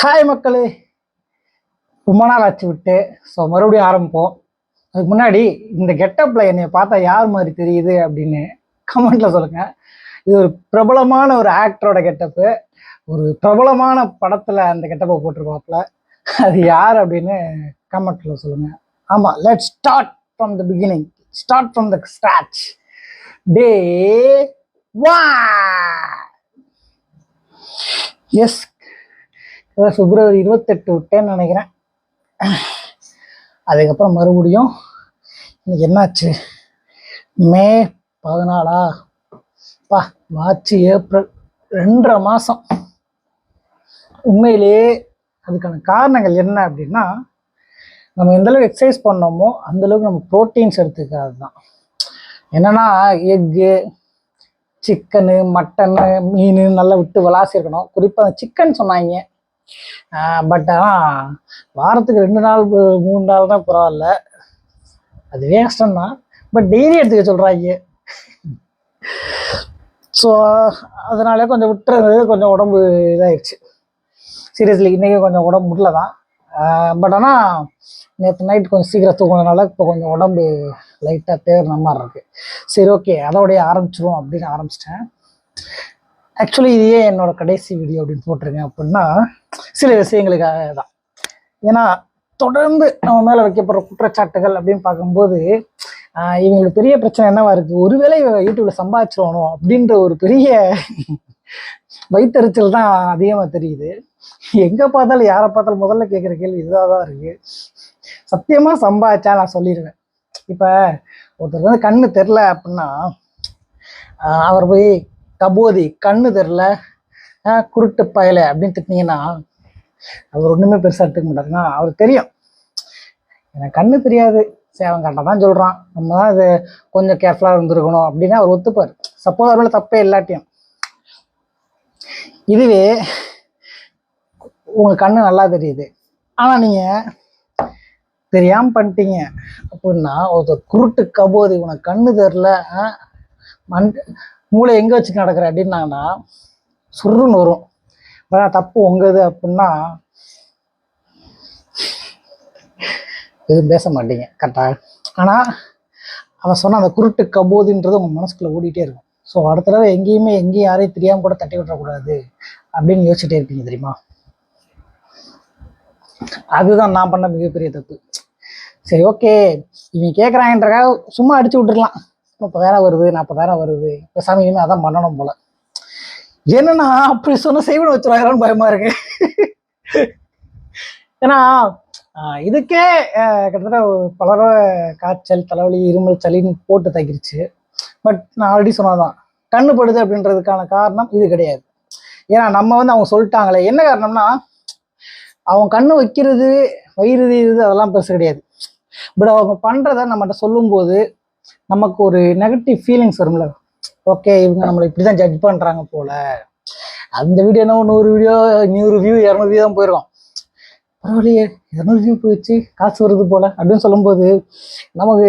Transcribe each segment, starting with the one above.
Hi மக்களே. ரொம்ப நாள் ஆச்சு விட்டு ஸோ மறுபடியும் ஆரம்பிப்போம். அதுக்கு முன்னாடி இந்த கெட்டப்பில் என்னை பார்த்தா யார் மாதிரி தெரியுது அப்படின்னு கமெண்ட்டில் சொல்லுங்கள் இது ஒரு பிரபலமான ஒரு ஆக்டரோட கெட்டப்பு ஒரு பிரபலமான படத்தில் அந்த கெட்டப்பை போட்டிருப்பாப்புல. அது யார் அப்படின்னு கமெண்ட்டில் சொல்லுங்கள் ஆமாம் let start from the beginning start from the start day வா எஸ் அதான் பிப்ரவரி இருபத்தெட்டு விட்டேன்னு நினைக்கிறேன். அதுக்கப்புறம் மறுபடியும் இன்னைக்கு என்னாச்சு? மே பதினாலா? பா மார்ச் ஏப்ரல் ரெண்டரை மாதம் உண்மையிலேயே அதுக்கான காரணங்கள் என்ன அப்படின்னா நம்ம எந்தளவுக்கு எக்ஸசைஸ் பண்ணோமோ அந்தளவுக்கு நம்ம ப்ரோட்டீன்ஸ் எடுத்துக்காது தான் என்னென்னா எக்கு சிக்கனு மட்டனு மீன் நல்லா விட்டு விளாசிருக்கணும் குறிப்பாக சிக்கன் சொன்னாங்க. பட் ஆனால் வாரத்துக்கு ரெண்டு நாள் மூணு நாள் தான் பரவாயில்ல. அது வேஸ்டம் தான். பட் டெய்லி எடுத்துக்க சொல்கிறாங்க ஸோ அதனால கொஞ்சம் விட்டுறது கொஞ்சம் உடம்பு இதாகிடுச்சு சீரியஸ்லி இன்றைக்கும் கொஞ்சம் உடம்பு முடியல தான் பட் ஆனால் நேற்று நைட் கொஞ்சம் சீக்கிரம் தூங்கினால இப்போ கொஞ்சம் உடம்பு லைட்டாக தேர்ன மாதிரி இருக்கு. சரி ஓகே அதோடைய ஆரம்பிச்சிருவோம் அப்படின்னு ஆரம்பிச்சிட்டேன். ஆக்சுவலி இதையே என்னோட கடைசி வீடியோ அப்படின்னு போட்டிருக்கேன் அப்படின்னா சில விஷயங்களுக்காக தான். ஏன்னா தொடர்ந்து நம்ம மேலே வைக்கப்படுற குற்றச்சாட்டுகள் அப்படின்னு பார்க்கும்போது இவங்களுக்கு பெரிய பிரச்சனை என்னவா இருக்கு? ஒருவேளை இவங்க யூடியூப்ல சம்பாதிச்சிடணும் அப்படின்ற ஒரு பெரிய வைத்தறிச்சல் தான் அதிகமாக தெரியுது. எங்க பார்த்தாலும் யாரை பார்த்தாலும் முதல்ல கேட்குற கேள்வி இதாக தான் இருக்கு. சத்தியமா சம்பாதிச்சா நான் சொல்லிடுவேன் இப்போ ஒருத்தர் வந்து கண்ணு தெரில அப்படின்னா அவர் போய் கபோதி கண்ணு தெரில ஆஹ் குருட்டு பயலை அப்படின்னு திட்டினீங்கன்னா அவர் ஒன்றுமே பெருசாக எடுத்துக்க மாட்டாருன்னா அவருக்கு தெரியும். எனக்கு கண்ணு தெரியாது. சரி அவன் கரெக்டாக தான் சொல்கிறான் நம்ம தான் இது கொஞ்சம் கேர்ஃபுல்லாக இருந்திருக்கணும் அப்படின்னு அவர் ஒத்துப்பார். சப்போஸ் அவர் தப்பே இல்லாட்டியும். இதுவே உங்களுக்கு கண்ணு நல்லா தெரியுது. ஆனால் நீங்கள் தெரியாமல் பண்ணிட்டீங்க அப்படின்னா ஒருத்தர் குருட்டு கபோதி உனக்கு கண்ணு தெரில மண் மூளை எங்கே வச்சு நடக்கிற அப்படின்னாங்கன்னா சுருன்னு வரும். ஆனால் தப்பு உங்கது அப்படின்னா எதுவும் பேச மாட்டீங்க கரெக்டாக ஆனால் அவன் சொன்ன அந்த குருட்டு கபோதுன்றது உங்கள் மனசுக்குள்ளே ஓடிட்டே இருக்கும். ஸோ அடுத்த தடவை எங்கேயுமே எங்கேயும் யாரையும் தெரியாமல் கூட தட்டி விட்டுறக்கூடாது அப்படின்னு யோசிச்சுட்டே இருப்பீங்க தெரியுமா? அதுதான் நான் பண்ண மிகப்பெரிய தப்பு. சரி ஓகே இவன் கேட்குறாங்கன்றக்காக சும்மா அடிச்சு விட்டுறலாம். முப்பதாயிரம் வருது நாற்பதாயிரம் வருது. இப்போ சாமி இனிமேல் அதான் பண்ணணும் போல. என்னன்னா அப்படி சொன்ன செய்வன வச்சுருவாங்கன்னு பயமா இருக்கு. ஏன்னா இதுக்கே கிட்டத்தட்ட பலர காய்ச்சல் தலைவலி இருமல் சளின்னு போட்டு தகிருச்சு. பட் நான் ஆல்ரெடி சொன்னதான் கண்ணு படுது அப்படின்றதுக்கான காரணம் இது கிடையாது. ஏன்னா நம்ம வந்து அவங்க சொல்லிட்டாங்களே. என்ன காரணம்னா அவங்க கண்ணு வைக்கிறது வயிறு இது அதெல்லாம் பெருசு கிடையாது. பட் அவங்க பண்ணுறத நம்மகிட்ட சொல்லும்போது நமக்கு ஒரு நெகட்டிவ் ஃபீலிங்ஸ் வரும்ல. ஓகே இவங்க நம்மளை இப்படி தான் ஜட்ஜ் பண்ணுறாங்க போல. அந்த வீடியோ என்ன நூறு வீடியோ நூறு வியூ இரநூறு வியூ தான் போயிருக்கோம். பரவாயில்லையே இரநூறு வியூ போயிடுச்சு காசு வருது போல அப்படின்னு சொல்லும்போது நமக்கு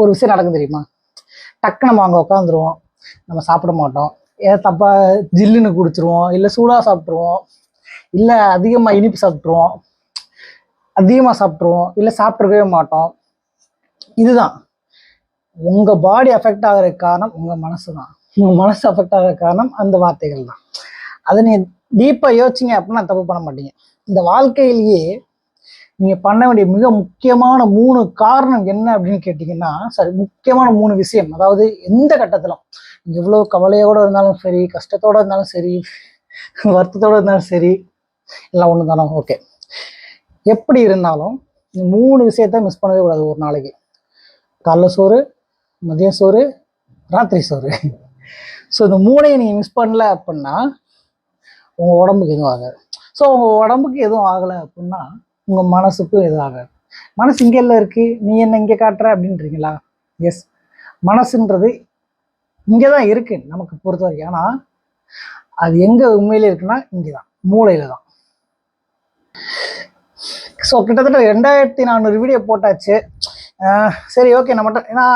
ஒரு விஷயம் நடக்கும் தெரியுமா? டக்கு நம்ம அங்கே உட்காந்துருவோம் நம்ம சாப்பிட மாட்டோம். ஏதாவது தப்பாக ஜில்லுன்னு குடிச்சிருவோம் இல்லை சூடாக சாப்பிட்ருவோம் இல்லை அதிகமாக இனிப்பு சாப்பிட்ருவோம் அதிகமாக சாப்பிட்ருவோம் இல்லை சாப்பிட்ருக்கவே மாட்டோம். இதுதான். உங்கள் பாடி அஃபெக்ட் ஆகிறதுக்கு காரணம் உங்கள் மனசு தான் உங்கள் மனசு அஃபெக்ட் ஆகிற காரணம் அந்த வார்த்தைகள் தான் அதை நீ டீப்பாக யோசிச்சிங்க அப்படின்னா தப்பு பண்ண மாட்டீங்க. இந்த வாழ்க்கையிலேயே நீங்கள் பண்ண வேண்டிய மிக முக்கியமான மூணு காரணம் என்ன அப்படின்னு கேட்டிங்கன்னா சரி முக்கியமான மூணு விஷயம். அதாவது எந்த கட்டத்திலும். நீங்கள் எவ்வளோ கவலையோடு இருந்தாலும் சரி கஷ்டத்தோடு இருந்தாலும் சரி வருத்தத்தோடு இருந்தாலும் சரி எல்லாம் ஒன்று தானே ஓகே எப்படி இருந்தாலும் இந்த மூணு விஷயத்த மிஸ் பண்ணவே கூடாது ஒரு நாளைக்கு. காலைல சோறு மதியம் சோறு ராத்திரி சோறு. ஸோ இந்த மூணையும் நீங்கள் மிஸ் பண்ணல அப்படின்னா உங்கள் உடம்புக்கு எதுவும் ஆகாது. ஸோ உங்கள் உடம்புக்கு எதுவும் ஆகலை அப்படின்னா உங்கள் மனசுக்கும் எதுவும் ஆகாது. மனசு இங்கே எல்லாம் இருக்குது நீ என்ன இங்கே காட்டுற அப்படின்றீங்களா? எஸ் மனசுன்றது இங்கே தான் இருக்குது நமக்கு பொறுத்த வரைக்கும் ஆனால் அது எங்கே உண்மையில இருக்குன்னா இங்கே தான் மூளையில் தான் ஸோ கிட்டத்தட்ட ரெண்டாயிரத்தி நானூறு வீடியோ போட்டாச்சு. சரி ஓகே நம்மகிட்ட ஏன்னா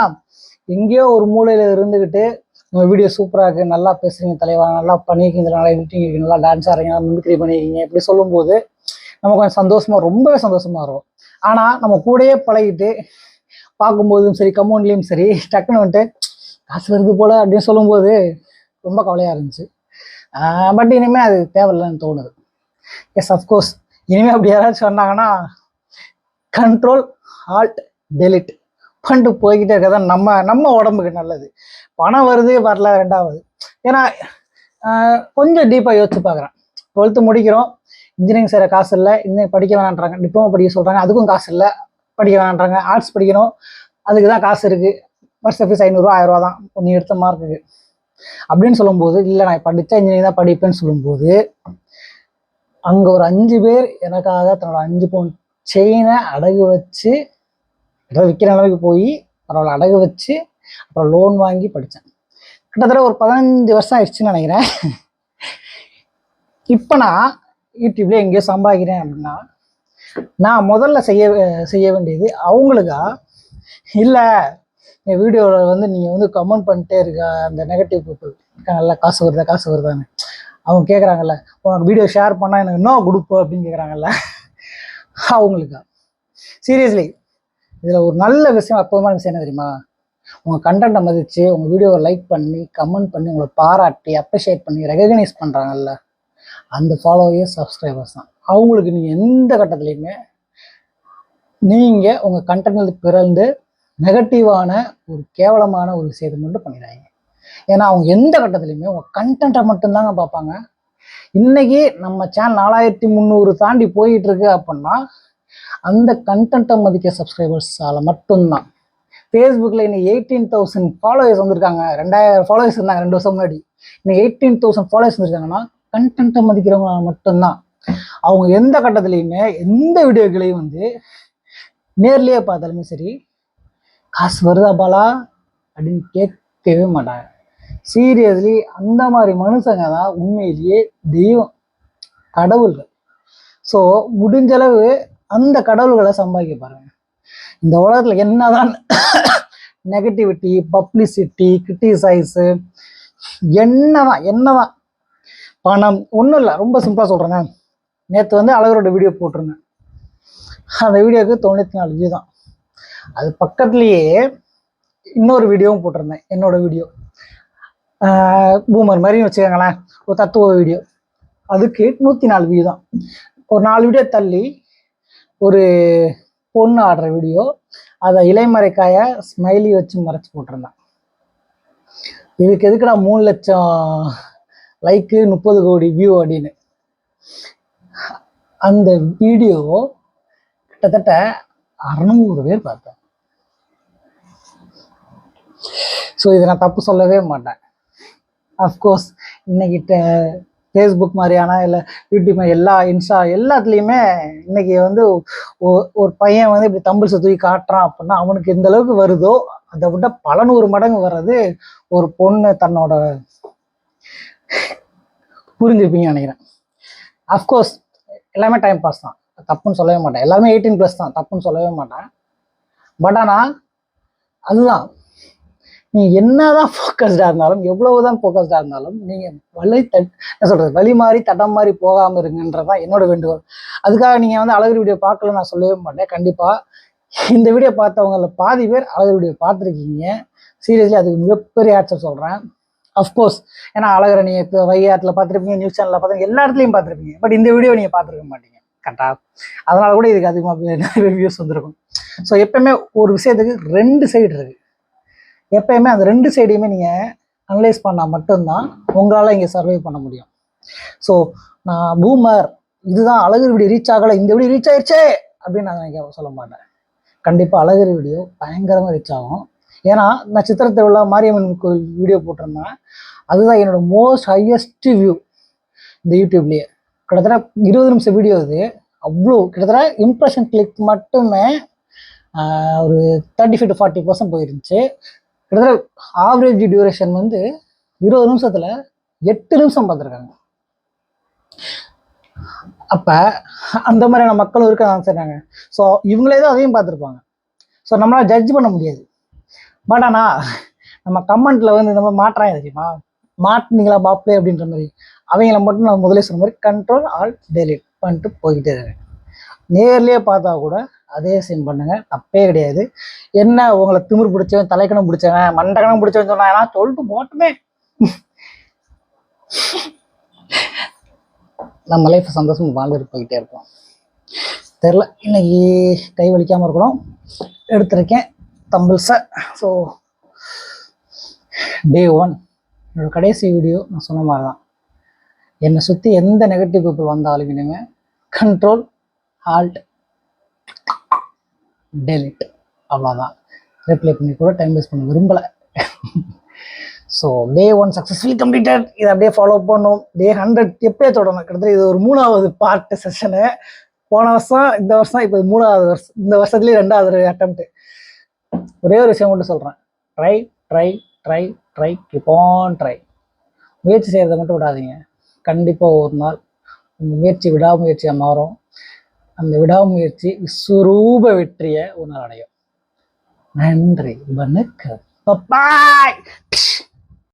எங்கேயோ ஒரு மூலையில் இருந்துக்கிட்டு உங்கள் வீடியோ சூப்பராக இருக்குது நல்லா பேசுகிறீங்க தலைவா நல்லா பண்ணியிருக்கீங்க நல்லா எடிட்டிங் இருக்குது நல்லா டான்ஸ் ஆடுறீங்க மிமிக்ரி பண்ணியிருக்கீங்க இப்படி சொல்லும்போது நமக்கு கொஞ்சம் சந்தோஷமாக ரொம்பவே சந்தோஷமாக இருக்கும். ஆனால் நம்ம கூடயே பழகிட்டு பார்க்கும்போதும் சரி கமௌண்ட்லேயும் சரி டக்குன்னு வந்துட்டு காசு வருது போல் அப்படின்னு சொல்லும்போது ரொம்ப கவலையாக இருந்துச்சு. பட் இனிமேல் அது தேவையில்லைன்னு தோணுது. எஸ் அஃப்கோர்ஸ் இனிமேல் அப்படி யாராச்சும் சொன்னாங்கன்னா கண்ட்ரோல் ஆல்ட் டெலிட் பண்ணிட்டு போய்கிட்டே இருக்க தான் நம்ம நம்ம உடம்புக்கு நல்லது. பணம் வருது வரல ரெண்டாவது. ஏன்னா கொஞ்சம் டீப்பாக யோசிச்சு பார்க்குறேன். டுவெல்த்து முடிக்கிறோம். இன்ஜினியரிங் செய்கிற காசு இல்லை. இன்னும் படிக்க வேணான்றாங்க டிப்ளமோ படிக்க சொல்கிறாங்க அதுக்கும் காசு இல்லை. படிக்க வேணான்றாங்க ஆர்ட்ஸ் படிக்கணும். அதுக்கு தான் காசு இருக்குது வருஷ ஃபீஸ் ஐநூறுரூவா ஆயிரரூவா தான். கொஞ்சம் எடுத்த மார்க்குக்கு அப்படின்னு சொல்லும்போது இல்லை நான் படித்தா இன்ஜினியரிங் தான் படிப்பேன்னு சொல்லும்போது அங்கே ஒரு அஞ்சு பேர் எனக்காக தன்னோட அஞ்சு பவுன் செயினை அடகு வச்சு அதாவது விற்கிற அளவுக்கு போய் பரவாயில்ல அடகு வச்சு அப்புறம் லோன் வாங்கி படித்தேன் கிட்டத்தட்ட ஒரு பதினஞ்சு வருஷம் ஆயிடுச்சுன்னு நினைக்கிறேன். இப்போ நான் யூடியூப்ல எங்கேயோ சம்பாதிக்கிறேன் அப்படின்னா நான் முதல்ல செய்ய செய்ய வேண்டியது அவங்களுக்கா? இல்லை என் வீடியோவில் வந்து நீங்கள் வந்து கமெண்ட் பண்ணிட்டே இருக்க அந்த நெகட்டிவ் பீப்புள் இருக்காங்கல்ல காசு வருதா காசு வருதான்னு. அவங்க கேட்குறாங்கல்ல உனக்கு வீடியோ ஷேர் பண்ணால் எனக்கு இன்னும் கொடுப்போம் அப்படின்னு கேட்குறாங்கல்ல அவங்களுக்கா? சீரியஸ்லி இதில் ஒரு நல்ல விஷயம் அற்புதமான விஷயம் என்ன தெரியுமா? உங்கள் கண்டென்ட்டை மதித்து உங்கள் வீடியோவை லைக் பண்ணி கமெண்ட் பண்ணி உங்களை பாராட்டி அப்ரிஷியேட் பண்ணி ரெகக்னைஸ் பண்ணுறாங்கல்ல அந்த ஃபாலோவர்ஸ் சப்ஸ்கிரைபர்ஸ் தான். அவங்களுக்கு நீங்கள் எந்த கட்டத்துலையுமே நீங்கள் உங்கள் கண்டென்ட்டில் பிறந்து நெகட்டிவான ஒரு கேவலமான ஒரு விஷயத்தை மட்டும் பண்ணிடுறாங்க ஏன்னா அவங்க எந்த கட்டத்துலையுமே உங்கள் கண்டென்ட்டை மட்டும்தாங்க பார்ப்பாங்க. இன்னைக்கு நம்ம சேனல் நாலாயிரத்தி முந்நூறு தாண்டி போயிட்டு இருக்கு அப்படின்னா அந்த கண்டென்ட்டை மதிக்க சப்ஸ்கிரைபர்ஸால் மட்டும்தான். ஃபேஸ்புக்கில் இன்னும் எயிட்டீன் தௌசண்ட் ஃபாலோவர்ஸ் வந்திருக்காங்க. ரெண்டாயிரம் ஃபாலோவர்ஸ் இருந்தாங்க ரெண்டு வருஷம் முன்னாடி. இன்னும் எயிட்டீன் தௌசண்ட் ஃபாலோவர்ஸ் வந்திருக்காங்கன்னா கண்டென்ட்டை மதிக்கிறவங்களால் மட்டும்தான். அவங்க எந்த கட்டத்துலையுமே எந்த வீடியோக்களையும் வந்து நேர்லேயே பார்த்தாலுமே சரி காசு வருதா பாலா? அப்படின்னு கேட்கவே மாட்டாங்க. சீரியஸ்லி அந்த மாதிரி மனுஷங்க தான் உண்மையிலேயே தெய்வம். கடவுள்கள். ஸோ முடிஞ்சளவு அந்த கடவுள்களை சம்பாதிக்க பாருங்க. இந்த உலகத்தில் என்னதான் நெகட்டிவிட்டி பப்ளிசிட்டி கிரிட்டிசைஸு என்னதான் என்னதான். பணம் ஒன்றும் இல்லை ரொம்ப சிம்பிளாக சொல்கிறேங்க நேற்று வந்து அழகரோட வீடியோ போட்டிருந்தேன். அந்த வீடியோவுக்கு தொண்ணூற்றி நாலு வியூ தான். அது பக்கத்துலேயே இன்னொரு வீடியோவும் போட்டிருந்தேன் என்னோட வீடியோ பூமர் மாதிரி வச்சுக்கோங்களேன் ஒரு தத்துவ வீடியோ அதுக்கு நூற்றி நாலு வியூ தான். ஒரு நாலு வீடியோ தள்ளி ஒரு பொண்ணு ஆடுற வீடியோ அதை இலைமறைக்காய ஸ்மைலி வச்சு மறைச்சு போட்டிருந்தேன். இதுக்கு எதுக்குடா மூணு லட்சம் லைக்கு முப்பது கோடி வியூ அப்படின்னு. அந்த வீடியோ கிட்டத்தட்ட அறநூறு பேர் பார்த்தேன் ஸோ இதை நான் தப்பு சொல்லவே மாட்டேன். அஃப்கோர்ஸ் இன்னைக்கிட்ட ஃபேஸ்புக் மாதிரியான இல்லை யூடியூப் எல்லா இன்ஸ்டா எல்லாத்துலேயுமே இன்னைக்கு வந்து ஒ- ஒரு பையன் வந்து இப்படி தம்பிள்ஸை தூக்கி காட்டுறான் அப்படின்னா அவனுக்கு எந்த அளவுக்கு வருதோ அதை விட பல நூறு மடங்கு வர்றது ஒரு பொண்ணு தன்னோட புரிஞ்சுப்பீங்கன்னு நினைக்கிறேன். அஃப்கோர்ஸ் எல்லாமே டைம் பாஸ் தான். தப்புன்னு சொல்லவே மாட்டேன். எல்லாமே எயிட்டீன் ப்ளஸ் தான். தப்புன்னு சொல்லவே மாட்டேன். பட் ஆனால் அதுதான். நீ என்னதான் ஃபோக்கஸ்டாக இருந்தாலும் எவ்வளவுதான் ஃபோக்கஸ்டாக இருந்தாலும் நீங்கள் வழி தட் என்ன சொல்கிறது வழி மாறி தடம் மாறி போகாமல் இருங்கன்றது தான் என்னோட வேண்டுகோள். அதுக்காக நீங்கள் வந்து அழகு வீடியோ பார்க்கல நான் சொல்லவே மாட்டேன். கண்டிப்பாக இந்த வீடியோ பார்த்தவங்களில் பாதி பேர் அழகு வீடியோ பார்த்துருக்கீங்க. சீரியஸ்லி அதுக்கு மிகப்பெரிய ஆட்சப் சொல்கிறேன் அஃப்கோர்ஸ் ஏன்னா அழகரை நீங்கள் இப்போ வையாட்டில் பார்த்துருப்பீங்க நியூஸ் சேனலில் பார்த்துருப்பீங்க எல்லா இடத்துலையும் பார்த்துருப்பீங்க. பட் இந்த வீடியோ நீங்கள் பார்த்துருக்க மாட்டீங்க. கரெக்டாக அதனால கூட இதுக்கு அதிகமாக நிறைய வியூஸ் வந்திருக்கும். ஸோ எப்பயுமே ஒரு விஷயத்துக்கு ரெண்டு சைடு இருக்குது எப்பயுமே அந்த ரெண்டு சைடையுமே நீங்கள் அனலைஸ் பண்ணால் மட்டும்தான் உங்களால் இங்கே சர்வை பண்ண முடியும். ஸோ நான் பூமர் இதுதான் அழகர் வீடியோ ரீச் ஆகலை இந்த வீடியோ ரீச் ஆயிடுச்சே அப்படின்னு நான் நினைக்க சொல்ல மாட்டேன். கண்டிப்பாக அழகர் வீடியோ பயங்கரமாக ரீச் ஆகும். ஏன்னா நான் சித்திர திருவிழா மாரியம்மன் கோயில் வீடியோ போட்டிருந்தேன். அதுதான் என்னோட மோஸ்ட் ஹையஸ்ட் வியூ இந்த யூடியூப்லேயே. கிட்டத்தட்ட இருபது நிமிஷம் வீடியோ அது அவ்வளோ கிட்டத்தட்ட இம்ப்ரெஷன் கிளிக் மட்டுமே ஒரு thirty five to forty percent போயிருந்துச்சு. கிட்டத்தட்ட ஆவரேஜ் டியூரேஷன் வந்து இருபது நிமிஷத்தில் எட்டு நிமிஷம் பார்த்துருக்காங்க. அப்போ அந்த மாதிரியான மக்களும் இருக்க தான் ஸோ இவங்களே தான் அதையும் பார்த்துருப்பாங்க. ஸோ நம்மளால் ஜட்ஜ் பண்ண முடியாது. பட் ஆனால் நம்ம கமெண்ட்டில் வந்து இந்த மாதிரி மாற்றாங்க தெரியுமா? மாட்டினீங்களா பாப்ளே அப்படின்ற மாதிரி. அவங்கள மட்டும் நான் முதலே சொன்ன மாதிரி கண்ட்ரோல் ஆல் டெலிட் பண்ணிட்டு போய்கிட்டே இருக்கேன் நேர்லேயே பார்த்தா கூட அதே சீன் பண்ணுங்க. தப்பே கிடையாது. என்ன உங்களை திமிர் பிடிச்சவன் தலைக்கணம் பிடிச்சவன் மண்டகணம் பிடிச்சவன் சொன்னாங்கன்னா சொல்லிட்டு போட்டுமே. நம்ம லைஃப் சந்தோஷம் வாழ்ந்துட்டு போய்கிட்டே இருப்போம். தெரில இன்னைக்கு கை வலிக்காமல் இருக்கணும் எடுத்திருக்கேன் தம்பிள்ஸை ஸோ டே ஒன் என்னோட கடைசி வீடியோ நான் சொன்ன மாதிரி தான் என்னை சுற்றி எந்த நெகட்டிவ் பீப்புள் வந்தாலும் இனிமேல் கண்ட்ரோல் ஹால்ட் டெலிட் அவ்வளோதான் ரிப்ளை பண்ணி கூட டைம் வேஸ்ட் பண்ண விரும்பலை. So day one successfully completed இதை அப்படியே ஃபாலோ பண்ணும். டே ஹண்ட்ரட் எப்படியே தொடரணும் கிட்டத்தட்ட இது ஒரு மூணாவது பார்ட் செஷனு போன வருஷம் இந்த வருஷம் இப்போ இது மூணாவது வருஷம். இந்த வருஷத்துலேயே ரெண்டாவது அட்டம்ப்ட் ஒரே ஒரு விஷயம் மட்டும் சொல்கிறேன் try try try try keep on try முயற்சி செய்கிறத மட்டும் விடாதீங்க. கண்டிப்பாக ஒரு நாள் உங்கள் முயற்சி விடாமுயற்சியாக மாறும். அந்த விடாமுயற்சி விஸ்வரூப வெற்றியை ஒரு அடையும். நன்றி வணக்கம். பாய்